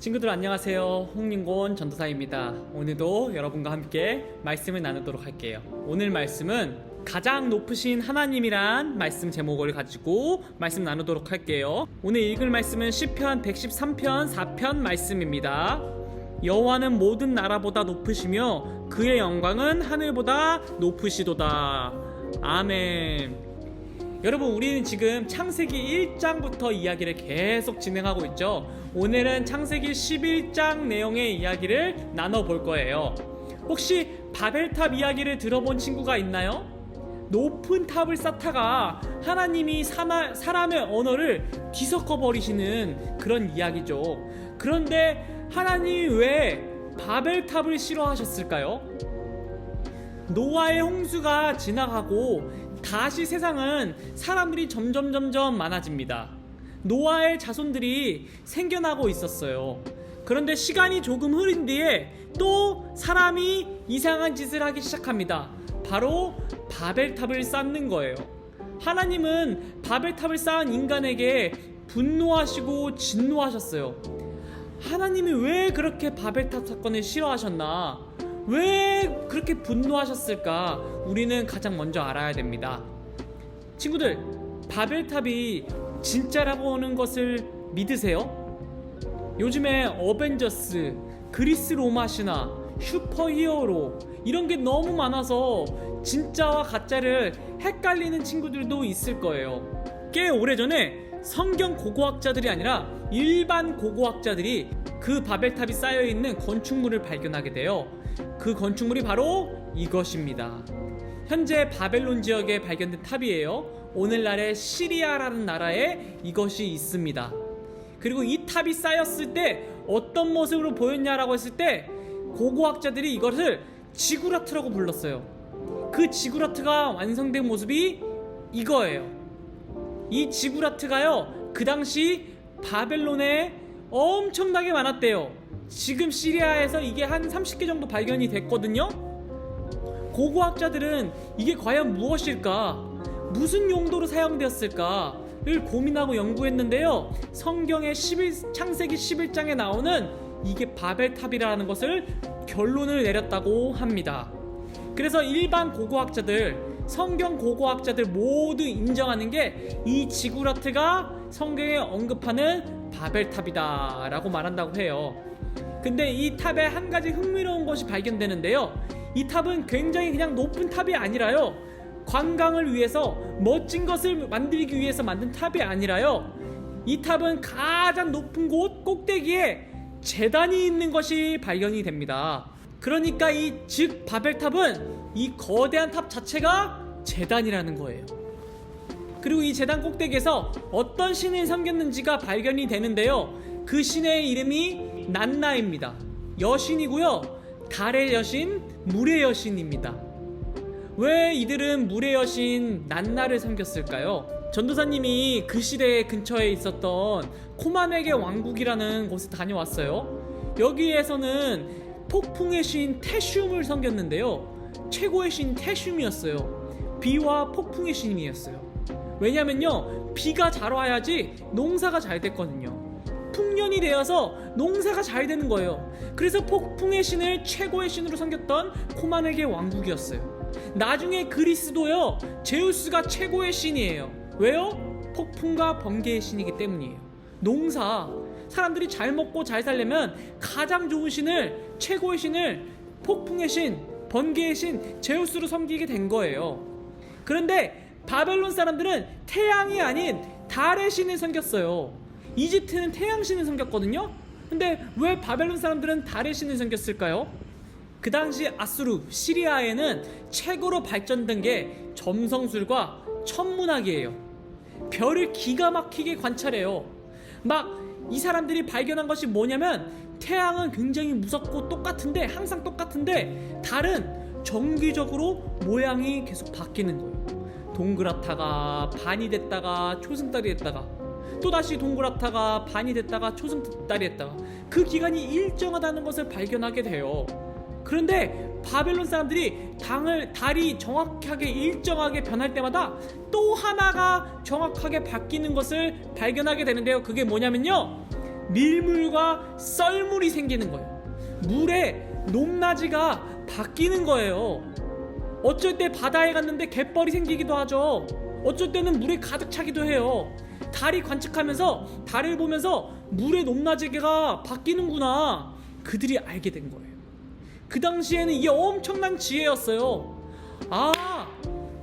친구들 안녕하세요. 홍림곤 전도사입니다. 오늘도 여러분과 함께 말씀을 나누도록 할게요. 오늘 말씀은 가장 높으신 하나님이란 말씀 제목을 가지고 말씀 나누도록 할게요. 오늘 읽을 말씀은 시편 113편 4편 말씀입니다. 여호와는 모든 나라보다 높으시며 그의 영광은 하늘보다 높으시도다. 아멘. 여러분 우리는 지금 창세기 1장부터 이야기를 계속 진행하고 있죠. 오늘은 창세기 11장 내용의 이야기를 나눠볼 거예요. 혹시 바벨탑 이야기를 들어본 친구가 있나요? 높은 탑을 쌓다가 하나님이 사나, 사람의 언어를 뒤섞어 버리시는 그런 이야기죠. 그런데 하나님이 왜 바벨탑을 싫어하셨을까요? 노아의 홍수가 지나가고 다시 세상은 사람들이 점점 점점 많아집니다. 노아의 자손들이 생겨나고 있었어요. 그런데 시간이 조금 흐른 뒤에 또 사람이 이상한 짓을 하기 시작합니다. 바로 바벨탑을 쌓는 거예요. 하나님은 바벨탑을 쌓은 인간에게 분노하시고 진노하셨어요. 하나님이 왜 그렇게 바벨탑 사건을 싫어하셨나? 왜 그렇게 분노하셨을까? 우리는 가장 먼저 알아야 됩니다. 친구들, 바벨탑이 진짜라고 하는 것을 믿으세요? 요즘에 어벤져스, 그리스 로마 신화, 슈퍼 히어로 이런 게 너무 많아서 진짜와 가짜를 헷갈리는 친구들도 있을 거예요. 꽤 오래전에 성경 고고학자들이 아니라 일반 고고학자들이 그 바벨탑이 쌓여 있는 건축물을 발견하게 돼요. 그 건축물이 바로 이것입니다. 현재 바벨론 지역에 발견된 탑이에요. 오늘날의 시리아라는 나라에 이것이 있습니다. 그리고 이 탑이 쌓였을 때 어떤 모습으로 보였냐라고 했을 때 고고학자들이 이것을 지구라트라고 불렀어요. 그 지구라트가 완성된 모습이 이거예요. 이 지구라트가요, 그 당시 바벨론에 엄청나게 많았대요. 지금 시리아에서 이게 한 30개 정도 발견이 됐거든요. 고고학자들은 이게 과연 무엇일까? 무슨 용도로 사용되었을까 를 고민하고 연구했는데요. 성경의 11, 창세기 11장에 나오는 이게 바벨탑이라는 것을 결론을 내렸다고 합니다. 그래서 일반 고고학자들, 성경 고고학자들 모두 인정하는 게 이 지구라트가 성경에 언급하는 바벨탑이다라고 말한다고 해요. 근데 이 탑에 한 가지 흥미로운 것이 발견되는데요. 이 탑은 굉장히 그냥 높은 탑이 아니라요. 관광을 위해서 멋진 것을 만들기 위해서 만든 탑이 아니라요. 이 탑은 가장 높은 곳 꼭대기에 재단이 있는 것이 발견이 됩니다. 그러니까 이 즉 바벨탑은 이 거대한 탑 자체가 재단이라는 거예요. 그리고 이 재단 꼭대기에서 어떤 신을 섬겼는지가 발견이 되는데요. 그 신의 이름이 난나입니다. 여신이고요. 달의 여신, 물의 여신입니다. 왜 이들은 물의 여신 난나를 섬겼을까요? 전도사님이 그 시대 근처에 있었던 코마네게 왕국이라는 곳에 다녀왔어요. 여기에서는 폭풍의 신 태슘을 섬겼는데요. 최고의 신 태슘이었어요. 비와 폭풍의 신이었어요. 왜냐면요, 비가 잘 와야지 농사가 잘 됐거든요. 풍년이 되어서 농사가 잘 되는 거예요. 그래서 폭풍의 신을 최고의 신으로 섬겼던 코마네게 왕국이었어요. 나중에 그리스도요, 제우스가 최고의 신이에요. 왜요? 폭풍과 번개의 신이기 때문이에요. 농사. 사람들이 잘 먹고 잘 살려면 가장 좋은 신을, 최고의 신을 폭풍의 신, 번개의 신, 제우스로 섬기게 된 거예요. 그런데 바벨론 사람들은 태양이 아닌 달의 신을 섬겼어요. 이집트는 태양 신을 섬겼거든요. 근데 왜 바벨론 사람들은 달의 신을 섬겼을까요? 그 당시 아수르, 시리아에는 최고로 발전된 게 점성술과 천문학이에요. 별을 기가 막히게 관찰해요. 막 이 사람들이 발견한 것이 뭐냐면 태양은 굉장히 무섭고 똑같은데 항상 똑같은데 달은 정기적으로 모양이 계속 바뀌는 거예요. 동그랗다가 반이 됐다가 초승달이 됐다가 또 다시 동그랗다가 반이 됐다가 초승달이 됐다가 그 기간이 일정하다는 것을 발견하게 돼요. 그런데 바벨론 사람들이 당을 달이 정확하게 일정하게 변할 때마다 또 하나가 정확하게 바뀌는 것을 발견하게 되는데요. 그게 뭐냐면요. 밀물과 썰물이 생기는 거예요. 물에 높낮이가 바뀌는 거예요. 어쩔 때 바다에 갔는데 갯벌이 생기기도 하죠. 어쩔 때는 물에 가득 차기도 해요. 달이 관측하면서 달을 보면서 물의 높낮이가 바뀌는구나. 그들이 알게 된 거예요. 그 당시에는 이게 엄청난 지혜였어요. 아,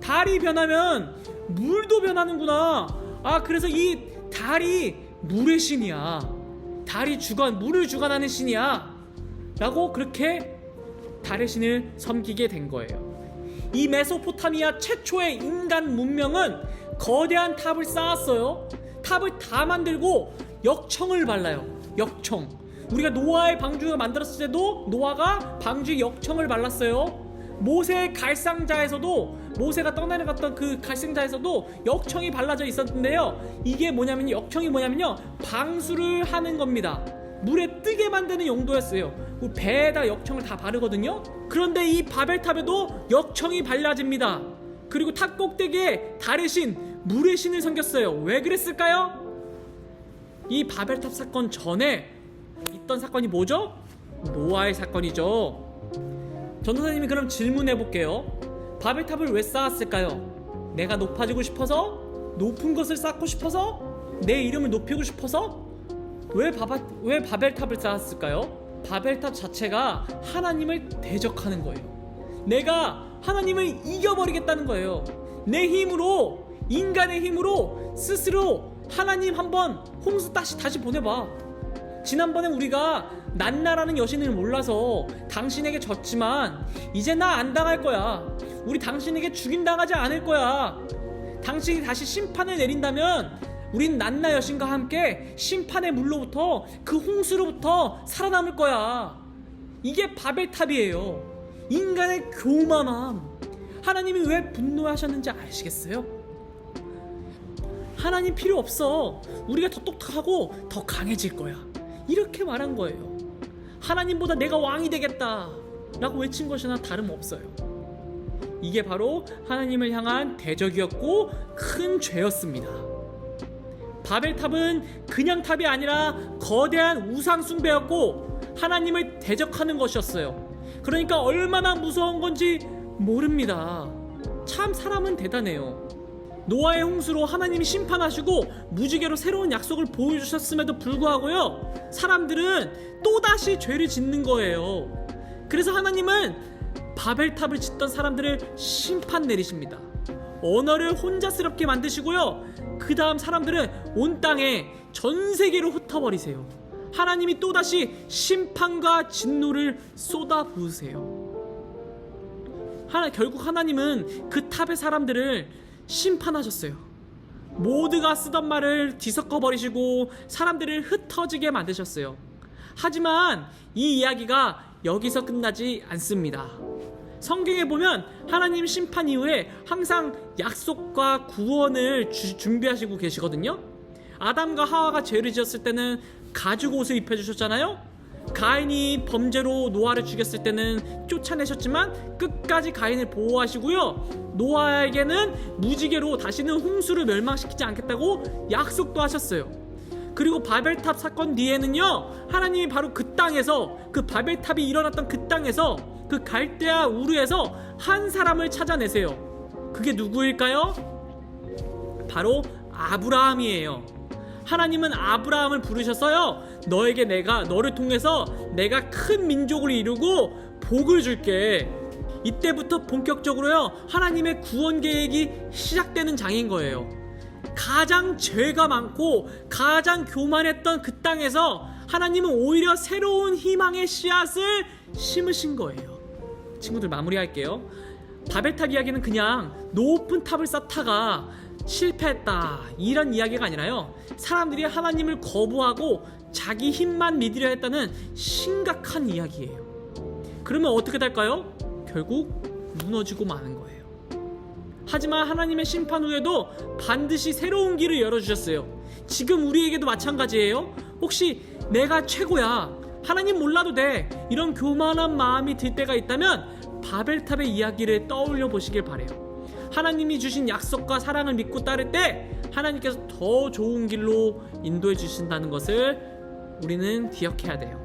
달이 변하면 물도 변하는구나. 아, 그래서 이 달이 물의 신이야. 달이 주관, 물을 주관하는 신이야. 라고 그렇게 달의 신을 섬기게 된 거예요. 이 메소포타미아 최초의 인간 문명은 거대한 탑을 쌓았어요. 탑을 다 만들고 역청을 발라요. 역청. 우리가 노아의 방주를 만들었을 때도 노아가 방주에 역청을 발랐어요. 모세 갈상자에서도 모세가 떠내려갔던 그 갈상자에서도 역청이 발라져 있었는데요. 이게 뭐냐면 역청이 뭐냐면요. 방수를 하는 겁니다. 물에 뜨게 만드는 용도였어요. 그 배에다 역청을 다 바르거든요. 그런데 이 바벨탑에도 역청이 발라집니다. 그리고 탑 꼭대기에 달의 신, 물의 신을 섬겼어요. 왜 그랬을까요? 이 바벨탑 사건 전에 있던 사건이 뭐죠? 노아의 사건이죠. 전도사님이 그럼 질문해 볼게요. 바벨탑을 왜 쌓았을까요? 내가 높아지고 싶어서? 높은 것을 쌓고 싶어서? 내 이름을 높이고 싶어서? 왜, 바바, 왜 바벨탑을 쌓았을까요? 바벨탑 자체가 하나님을 대적하는 거예요. 내가 하나님을 이겨버리겠다는 거예요. 내 힘으로, 인간의 힘으로 스스로 하나님 한번 홍수 다시, 다시 보내봐. 지난번에 우리가 난나라는 여신을 몰라서 당신에게 졌지만 이제 나 안 당할 거야. 우리 당신에게 죽임당하지 않을 거야. 당신이 다시 심판을 내린다면 우린 난나 여신과 함께 심판의 물로부터 그 홍수로부터 살아남을 거야. 이게 바벨탑이에요. 인간의 교만함. 하나님이 왜 분노하셨는지 아시겠어요? 하나님 필요 없어. 우리가 더 똑똑하고 더 강해질 거야. 이렇게 말한 거예요. 하나님보다 내가 왕이 되겠다. 라고 외친 것이나 다름없어요. 이게 바로 하나님을 향한 대적이었고 큰 죄였습니다. 바벨탑은 그냥 탑이 아니라 거대한 우상숭배였고 하나님을 대적하는 것이었어요. 그러니까 얼마나 무서운 건지 모릅니다. 참 사람은 대단해요. 노아의 홍수로 하나님이 심판하시고 무지개로 새로운 약속을 보여주셨음에도 불구하고요. 사람들은 또다시 죄를 짓는 거예요. 그래서 하나님은 바벨탑을 짓던 사람들을 심판 내리십니다. 언어를 혼자스럽게 만드시고요. 그 다음 사람들은 온 땅에 전 세계로 흩어버리세요. 하나님이 또다시 심판과 진노를 쏟아 부으세요. 하나 결국 하나님은 그 탑의 사람들을 심판하셨어요. 모두가 쓰던 말을 뒤섞어 버리시고 사람들을 흩어지게 만드셨어요. 하지만 이 이야기가 여기서 끝나지 않습니다. 성경에 보면 하나님 심판 이후에 항상 약속과 구원을 주- 준비하시고 계시거든요. 아담과 하와가 죄를 지었을 때는 가죽 옷을 입혀주셨잖아요. 가인이 범죄로 노아를 죽였을 때는 쫓아내셨지만 끝까지 가인을 보호하시고요. 노아에게는 무지개로 다시는 홍수를 멸망시키지 않겠다고 약속도 하셨어요. 그리고 바벨탑 사건 뒤에는요 하나님이 바로 그 땅에서 그 바벨탑이 일어났던 그 땅에서 그 갈대아 우르에서 한 사람을 찾아내세요 그게 누구일까요? 바로 아브라함이에요 하나님은 아브라함을 부르셔서요 너에게 내가 너를 통해서 내가 큰 민족을 이루고 복을 줄게 이때부터 본격적으로요 하나님의 구원 계획이 시작되는 장인 거예요 가장 죄가 많고 가장 교만했던 그 땅에서 하나님은 오히려 새로운 희망의 씨앗을 심으신 거예요. 친구들 마무리할게요. 바벨탑 이야기는 그냥 높은 탑을 쌓다가 실패했다 이런 이야기가 아니라요. 사람들이 하나님을 거부하고 자기 힘만 믿으려 했다는 심각한 이야기예요. 그러면 어떻게 될까요? 결국 무너지고 마는 거예요. 하지만 하나님의 심판 후에도 반드시 새로운 길을 열어주셨어요. 지금 우리에게도 마찬가지예요. 혹시 내가 최고야. 하나님 몰라도 돼. 이런 교만한 마음이 들 때가 있다면 바벨탑의 이야기를 떠올려 보시길 바래요. 하나님이 주신 약속과 사랑을 믿고 따를 때 하나님께서 더 좋은 길로 인도해 주신다는 것을 우리는 기억해야 돼요.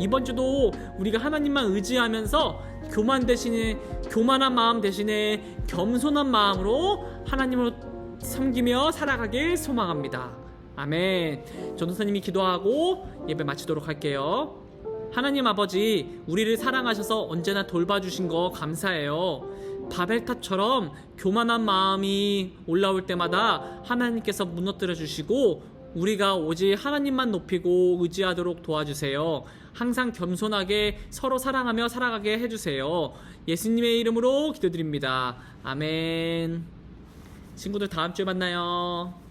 이번 주도 우리가 하나님만 의지하면서 교만 대신에 교만한 마음 대신에 겸손한 마음으로 하나님을 섬기며 살아가길 소망합니다. 아멘. 전도사님이 기도하고 예배 마치도록 할게요. 하나님 아버지, 우리를 사랑하셔서 언제나 돌봐주신 거 감사해요. 바벨탑처럼 교만한 마음이 올라올 때마다 하나님께서 무너뜨려 주시고 우리가 오직 하나님만 높이고 의지하도록 도와주세요. 항상 겸손하게 서로 사랑하며 살아가게 해주세요. 예수님의 이름으로 기도드립니다. 아멘. 친구들 다음 주에 만나요.